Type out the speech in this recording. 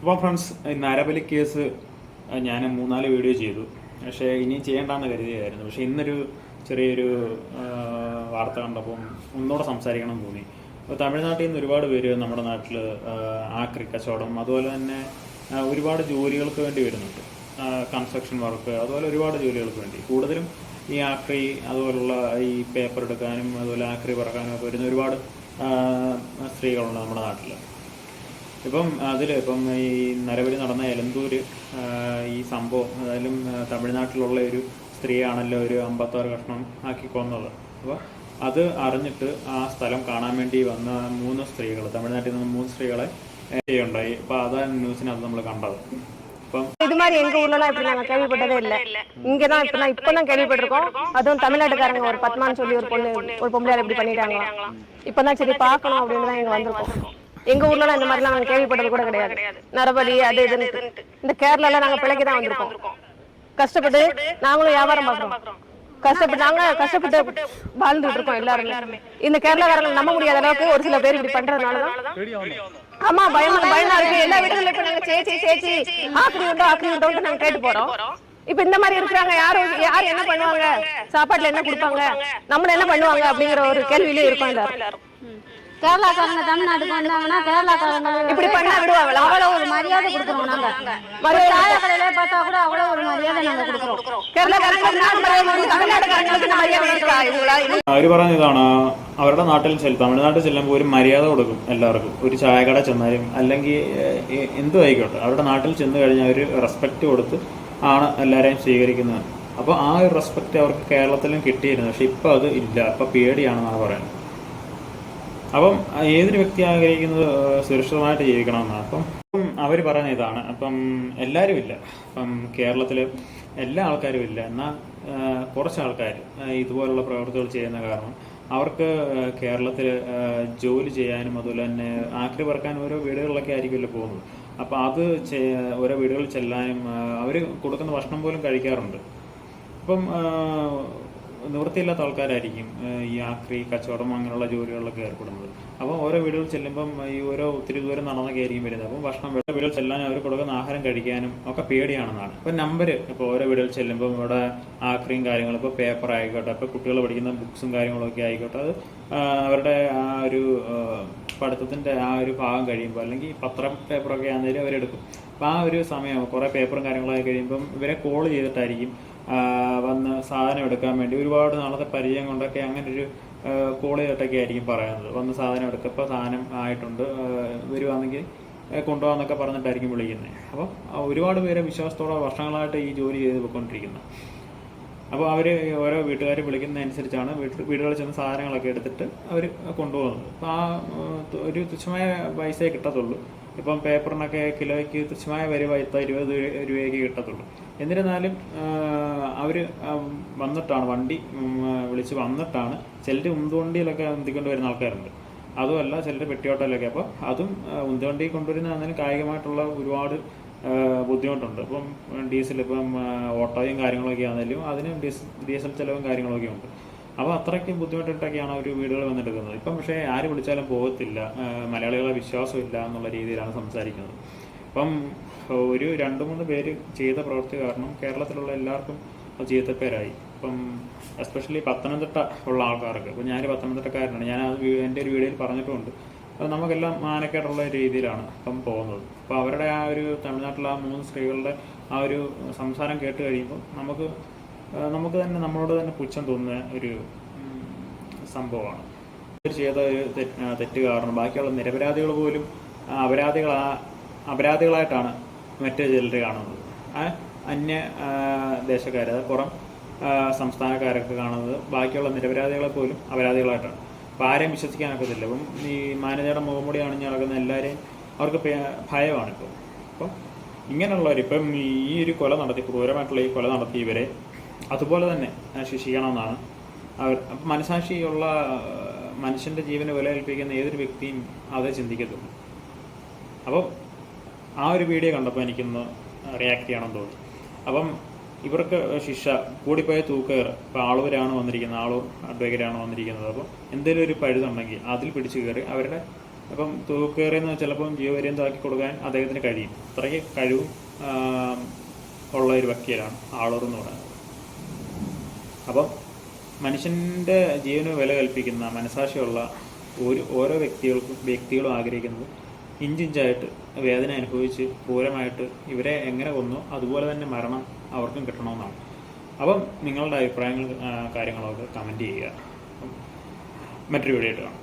അപ്പോൾ ഫ്രണ്ട്സ് നരബലി കേസ് ഞാൻ മൂന്നാൽ വീഡിയോ ചെയ്തു. പക്ഷേ ഇനി ചെയ്യേണ്ടെന്ന് കരുതിയായിരുന്നു. പക്ഷേ ഇന്നൊരു ചെറിയൊരു വാർത്ത കണ്ടപ്പോൾ ഒന്നുകൂടെ സംസാരിക്കണം എന്ന് തോന്നി. അപ്പോൾ തമിഴ്നാട്ടിൽ നിന്ന് ഒരുപാട് പേര് നമ്മുടെ നാട്ടിൽ ആക്രി കച്ചവടം അതുപോലെ തന്നെ ഒരുപാട് ജോലികൾക്ക് വേണ്ടി വരുന്നുണ്ട്. കൺസ്ട്രക്ഷൻ വർക്ക് അതുപോലെ ഒരുപാട് ജോലികൾക്ക് വേണ്ടി. കൂടുതലും ഈ ആക്രി അതുപോലുള്ള ഈ പേപ്പർ എടുക്കാനും അതുപോലെ ആക്രി പറക്കാനും ഒക്കെ വരുന്ന ഒരുപാട് ആ, സ്ത്രീകളുണ്ട് നമ്മുടെ നാട്ടിൽ ഇപ്പം അതിൽ ഇപ്പം ഈ നരബലി നടന്ന എലന്തൂര് ആ, ഈ സംഭവം ഏതായാലും ആ, തമിഴ്നാട്ടിലുള്ള ഒരു സ്ത്രീയാണല്ലോ ഒരു അമ്പത്താറ് കഷ്ണം ആക്കി കൊന്നത് അപ്പോൾ അത് അറിഞ്ഞിട്ട് ആ സ്ഥലം കാണാൻ വേണ്ടി വന്ന മൂന്ന് സ്ത്രീകൾ തമിഴ്നാട്ടിൽ നിന്ന് മൂന്ന് സ്ത്രീകളെ ഉണ്ടായി അപ്പോൾ അതാണ് ന്യൂസിനകത്ത് നമ്മൾ കണ്ടത് അപ്പം இது மாதிரி எங்க ஊர்ல இப்படி நாங்க கேள்விப்பட்டதே இல்ல இங்கதான் இப்ப நான் இப்பதான் கேள்விப்பட்டிருக்கோம் அதுவும் தமிழ்நாட்டுக்காரங்க ஒரு பத்மான்னு சொல்லி ஒரு பொண்ணு ஒரு பொம்பளையார் இப்படி பண்ணிட்டாங்க இப்பதான் சரி பார்க்கணும் அப்படின்னு தான் இங்க வந்திருக்கோம் எங்க ஊர்ல எல்லாம் இந்த மாதிரி நாங்க கேள்விப்பட்டது கூட கிடையாது. நரபலி அது இதுன்னு இந்த கேரளால நாங்க பிழைக்க தான் வந்திருக்கோம். கஷ்டப்பட்டு நாங்களும் வியாபாரம் பாக்குறோம். கஷ்டப்பட்டு நாங்க கஷ்டப்பட்டு வாழ்ந்துட்டு இருக்கோம் எல்லாருமே. இந்த கேரளாக்காரங்க நம்ப முடியாத அளவுக்கு ஒரு சில பேர் இப்படி பண்றதுனாலதான். ஆமா பயமா பயமா இருக்கு. எல்லா வீடுகளும் இப்ப நாங்க சேச்சி சேச்சி ஆக்கரி உண்டோ ஆக்கரி உண்டோன்னு நாங்க கேட்டு போறோம். இப்ப இந்த மாதிரி இருக்கிறாங்க. யாரு யார் என்ன பண்ணுவாங்க? சாப்பாட்டுல என்ன கொடுப்பாங்க? நம்மள என்ன பண்ணுவாங்க? அப்படிங்கிற ஒரு கேள்வியிலே இருக்கும் எல்லாரும். கேரளாக்காரங்க தமிழ்நாட்டுக்கு வந்தாங்கன்னா கேரளாக்காரங்க இப்படி பண்ண விடுவாங்களா அவ்வளோ ஒரு மரியாதை கொடுக்குறோம் நாங்க ஒரு சாய கடையில பார்த்தா கூட அவ்வளோ ஒரு மரியாதை நாங்க கொடுக்குறோம் അവർ പറഞ്ഞ ഇതാണ് അവരുടെ നാട്ടിൽ ചെല്ലും തമിഴ്നാട്ടിൽ ചെല്ലുമ്പോൾ ഒരു മര്യാദ കൊടുക്കും എല്ലാവർക്കും. ഒരു ചായക്കട ചെന്നാലും അല്ലെങ്കിൽ എന്തു ആയിക്കോട്ടെ. അവരുടെ നാട്ടിൽ ചെന്ന് കഴിഞ്ഞാൽ ഒരു റെസ്പെക്ട് കൊടുത്ത് ആണ് എല്ലാവരെയും സ്വീകരിക്കുന്നത്. അപ്പോൾ ആ ഒരു റെസ്പെക്ട് അവർക്ക് കേരളത്തിലും കിട്ടിയിരുന്നു. പക്ഷെ ഇപ്പോൾ അത് ഇല്ല. ഇപ്പോൾ പേടിയാണെന്നാണ് പറയുന്നത്. അപ്പം ഏതൊരു വ്യക്തി ആഗ്രഹിക്കുന്നത് സുരക്ഷിതമായിട്ട് ജീവിക്കണമെന്നാണ്. അപ്പം അവർ പറയുന്ന ഇതാണ്. അപ്പം എല്ലാവരും ഇല്ല. അപ്പം കേരളത്തിൽ എല്ലാ ആൾക്കാരും ഇല്ല. എന്നാൽ കുറച്ച് ആൾക്കാർ ഇതുപോലുള്ള പ്രവർത്തികൾ ചെയ്യുന്ന കാരണം അവർക്ക് കേരളത്തിൽ ജോലി ചെയ്യാനും അതുപോലെ തന്നെ ആക്രി പറക്കാനും ഓരോ വീടുകളിലൊക്കെ ആയിരിക്കുമല്ലോ പോകുന്നത്. അപ്പം അത് ഓരോ വീടുകളിൽ ചെല്ലാനും അവർ കൊടുക്കുന്ന ഭക്ഷണം പോലും കഴിക്കാറുണ്ട്. അപ്പം നിവൃത്തിയില്ലാത്ത ആൾക്കാരായിരിക്കും ഈ ആക്രി കച്ചവടം അങ്ങനെയുള്ള ജോലികളിലൊക്കെ ഏർപ്പെടുന്നത്. അപ്പോൾ ഓരോ വീടുകളിൽ ചെല്ലുമ്പം ഈ ഓരോ ഒത്തിരി ദൂരം നടന്നൊക്കെ ആയിരിക്കും വരുന്നത്. അപ്പം ഭക്ഷണം വേണ്ട വീടുകൾ ചെല്ലാൻ അവർ കൊടുക്കുന്ന ആഹാരം കഴിക്കാനും ഒക്കെ പേടിയാണെന്നാണ്. ഇപ്പം നമ്പർ ഇപ്പോൾ ഓരോ വീടുകളിൽ ചെല്ലുമ്പം ഇവിടെ ആക്രിയും കാര്യങ്ങളും ഇപ്പോൾ പേപ്പർ ആയിക്കോട്ടെ ഇപ്പോൾ കുട്ടികൾ പഠിക്കുന്ന ബുക്സും കാര്യങ്ങളൊക്കെ ആയിക്കോട്ടെ അത് അവരുടെ ആ ഒരു പഠിത്തത്തിന്റെ ആ ഒരു ഭാഗം കഴിയുമ്പോൾ അല്ലെങ്കിൽ പത്രം പേപ്പറൊക്കെ ആണെങ്കിലും അവരെടുക്കും. അപ്പോൾ ആ ഒരു സമയം കുറേ പേപ്പറും കാര്യങ്ങളൊക്കെ കഴിയുമ്പം ഇവരെ കോൾ ചെയ്തിട്ടായിരിക്കും വന്ന് സാധനം എടുക്കാൻ വേണ്ടി ഒരുപാട് നാളത്തെ പരിചയം കൊണ്ടൊക്കെ അങ്ങനെ ഒരു കോൾ ആയിരിക്കും പറയുന്നത്. വന്ന് സാധനം എടുക്കപ്പോൾ സാധനം ആയിട്ടുണ്ട്. വരുവാണെങ്കിൽ കൊണ്ടുപോകാന്നൊക്കെ പറഞ്ഞിട്ടായിരിക്കും വിളിക്കുന്നത്. അപ്പോൾ ഒരുപാട് പേരെ വിശ്വാസത്തോടെ വർഷങ്ങളായിട്ട് ഈ ജോലി ചെയ്ത് പോയിക്കൊണ്ടിരിക്കുന്നത് അപ്പോൾ അവർ ഓരോ വീട്ടുകാർ വിളിക്കുന്നതനുസരിച്ചാണ് വീട്ടിൽ വീടുകളിൽ ചെന്ന് സാധനങ്ങളൊക്കെ എടുത്തിട്ട് അവർ കൊണ്ടുപോകുന്നത്. അപ്പോൾ ആ ഒരു തുച്ഛമായ പൈസയെ കിട്ടത്തുള്ളൂ. ഇപ്പം പേപ്പറിനൊക്കെ കിലോയ്ക്ക് തുച്ഛമായ വരെ പൈസ ഇരുപത് രൂപയ്ക്ക് കിട്ടത്തുള്ളൂ. എന്നിരുന്നാലും അവർ വന്നിട്ടാണ് വണ്ടി വിളിച്ച് വന്നിട്ടാണ് ചിലർ ഉന്തുവണ്ടിയിലൊക്കെ ഉന്തിക്കൊണ്ട് വരുന്ന ആൾക്കാരുണ്ട്. അതുമല്ല ചിലർ പെട്ടിയോട്ടയിലൊക്കെ അപ്പോൾ അതും ഉന്തുവണ്ടി അങ്ങനെ കായികമായിട്ടുള്ള ഒരുപാട് ബുദ്ധിമുട്ടുണ്ട്. ഇപ്പം ഡീസൽ ഇപ്പം ഓട്ടോയും കാര്യങ്ങളൊക്കെ ആണെങ്കിലും അതിനും ഡീസൽ ചിലവും കാര്യങ്ങളൊക്കെ ഉണ്ട് അപ്പോൾ അത്രയ്ക്കും ബുദ്ധിമുട്ടിട്ടൊക്കെയാണ് അവർ വീടുകൾ വന്നെടുക്കുന്നത്. ഇപ്പം പക്ഷേ ആര് വിളിച്ചാലും പോകത്തില്ല. മലയാളികളെ വിശ്വാസമില്ല എന്നുള്ള രീതിയിലാണ് സംസാരിക്കുന്നത്. അപ്പം ഒരു രണ്ട് മൂന്ന് പേര് ചെയ്ത പ്രവൃത്തി കാരണം കേരളത്തിലുള്ള എല്ലാവർക്കും അത് ചീത്തപ്പേരായി. ഇപ്പം എസ്പെഷ്യലി പത്തനംതിട്ട ഉള്ള ആൾക്കാർക്ക്. ഇപ്പം ഞാൻ പത്തനംതിട്ടക്കാരനാണ്. ഞാൻ അത് എന്റെ ഒരു വീഡിയോയിൽ പറഞ്ഞിട്ടുമുണ്ട് അത് നമുക്കെല്ലാം മാനക്കേടുള്ള രീതിയിലാണ് ഇപ്പം പോകുന്നത്. അപ്പോൾ അവരുടെ ആ ഒരു തമിഴ്നാട്ടിലെ ആ മൂന്ന് സ്ത്രീകളുടെ ആ ഒരു സംസാരം കേട്ട് കഴിയുമ്പോൾ നമുക്ക് നമുക്ക് തന്നെ നമ്മളോട് തന്നെ പുച്ഛം തോന്നുന്ന ഒരു സംഭവമാണ്. ഇവർ ചെയ്ത തെറ്റ് കാരണം ബാക്കിയുള്ള നിരപരാധികൾ പോലും അപരാധികളാ അപരാധികളായിട്ടാണ് മറ്റു ചിലർ കാണുന്നത്. അന്യ ദേശക്കാർ അതായത് പുറം സംസ്ഥാനക്കാരൊക്കെ കാണുന്നത് ബാക്കിയുള്ള നിരപരാധികളെ പോലും അപരാധികളായിട്ടാണ്. അപ്പോൾ ആരെയും വിശ്വസിക്കാനൊക്കത്തില്ല ഇപ്പം ഈ മാനേജറുടെ മുഖംമൂടി അണിഞ്ഞ് നടക്കുന്ന എല്ലാവരെയും അവർക്ക് ഭയമാണ് ഇപ്പോൾ അപ്പം ഇങ്ങനെയുള്ളവർ ഇപ്പം ഈ ഒരു കൊല നടത്തി ക്രൂരമായിട്ടുള്ള ഈ കൊല നടത്തിയവരെ അതുപോലെ തന്നെ ശിക്ഷിക്കണമെന്നാണ് അവർ മനസാക്ഷിയുള്ള മനുഷ്യന്റെ ജീവന് വിലയേൽപ്പിക്കുന്ന ഏതൊരു വ്യക്തിയും അതേ ചിന്തിക്കത്തുള്ളൂ. അപ്പം ആ ഒരു വീഡിയോ കണ്ടപ്പോൾ എനിക്കൊന്ന് റിയാക്ട് ചെയ്യണം തോന്നി. അപ്പം ഇവർക്ക് ശിക്ഷ കൂടിപ്പോയ തൂക്കേറ് ഇപ്പോൾ ആളൂരാണ് വന്നിരിക്കുന്നത് ആളൂർ അഡ്വക്കേറ്റാണ് വന്നിരിക്കുന്നത്. അപ്പം എന്തെങ്കിലും ഒരു പഴുതുണ്ടെങ്കിൽ അതിൽ പിടിച്ചു കയറി അവരുടെ അപ്പം തൂക്കേറിയെന്ന് ചിലപ്പം ആക്കി കൊടുക്കാൻ അദ്ദേഹത്തിന് കഴിയും. അത്രയ്ക്ക് കഴിവും ഉള്ള ഒരു വ്യക്തിയിലാണ് ആളൂർ എന്ന് പറയുന്നത്. അപ്പം മനുഷ്യന്റെ ജീവന് വില കൽപ്പിക്കുന്ന മനസാക്ഷിയുള്ള ഒരു ഓരോ വ്യക്തികൾക്കും വ്യക്തികളും ആഗ്രഹിക്കുന്നത് ഇഞ്ചിഞ്ചായിട്ട് വേദന അനുഭവിച്ച് ക്രൂരമായിട്ട് ഇവരെ എങ്ങനെ കൊന്നു അതുപോലെ തന്നെ മരണം അവർക്കും കിട്ടണമെന്നാണ്. അപ്പം നിങ്ങളുടെ അഭിപ്രായങ്ങൾ കാര്യങ്ങളൊക്കെ കമന്റ് ചെയ്യുക. മറ്റൊരു വീഡിയോ ആയിട്ട് കാണാം.